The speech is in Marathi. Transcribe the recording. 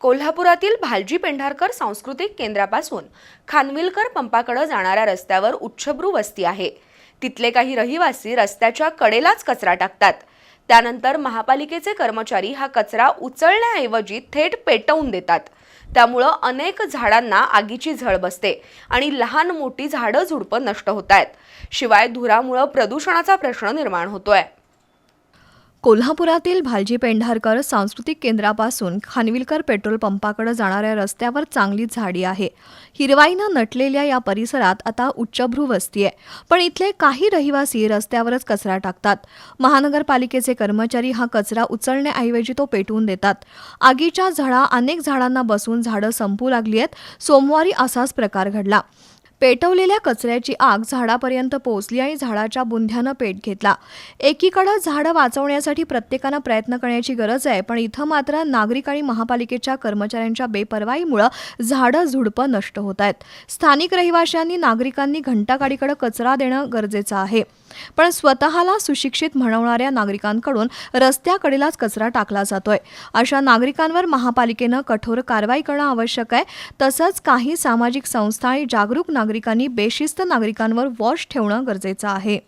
कोल्हापुरातील भालजी पेंढारकर सांस्कृतिक केंद्रापासून खानविलकर पंपाकडे जाणाऱ्या रस्त्यावर उच्छभ्रू वस्ती आहे. तिथले काही रहिवासी रस्त्याच्या कडेलाच कचरा टाकतात. त्यानंतर महापालिकेचे कर्मचारी हा कचरा उचलण्याऐवजी थेट पेटवून देतात. त्यामुळं अनेक झाडांना आगीची झळ बसते आणि लहान मोठी झाडं झुडपं नष्ट होत आहेत शिवाय धुरामुळं प्रदूषणाचा प्रश्न निर्माण होतोय. कोल्हापुरातील भालजी पेंढारकर सांस्कृतिक केंद्रापासून खानविलकर पेट्रोल पंपाकडे जाणाऱ्या रस्त्यावर चांगली झाडी आहे. हिरवाईनं नटलेल्या या परिसरात आता उच्चभ्रू वस्ती आहे. पण इथले काही रहिवासी रस्त्यावरच कचरा टाकतात. महानगरपालिकेचे कर्मचारी हा कचरा उचलण्याऐवजी तो पेटवून देतात. आगीच्या झळा अनेक झाडांना बसून झाडं संपू लागली आहेत. सोमवारी असाच प्रकार घडला. पेटवलेल्या कचऱ्याची आग झाडापर्यंत पोहोचली आणि झाडाच्या बुंध्यानं पेट घेतला. एकीकडं झाडं वाचवण्यासाठी प्रत्येकानं प्रयत्न करण्याची गरज आहे पण इथं मात्र नागरिक आणि महापालिकेच्या कर्मचाऱ्यांच्या बेपरवाईमुळं झाडं झुडपं नष्ट होत आहेत. स्थानिक रहिवाशांनी नागरिकांनी घंटागाडीकडे कचरा देणं गरजेचं आहे. पण स्वतःला सुशिक्षित म्हणवणाऱ्या नागरिकांकडून रस्त्याकडेलाच कचरा टाकला जातोय. अशा नागरिकांवर महापालिकेनं कठोर कारवाई करणं आवश्यक आहे. तसंच काही सामाजिक संस्था आणि जागरूक नागरिकांनी बेशिस्त नागरिकांवर वॉच ठेवणं गरजेचं आहे.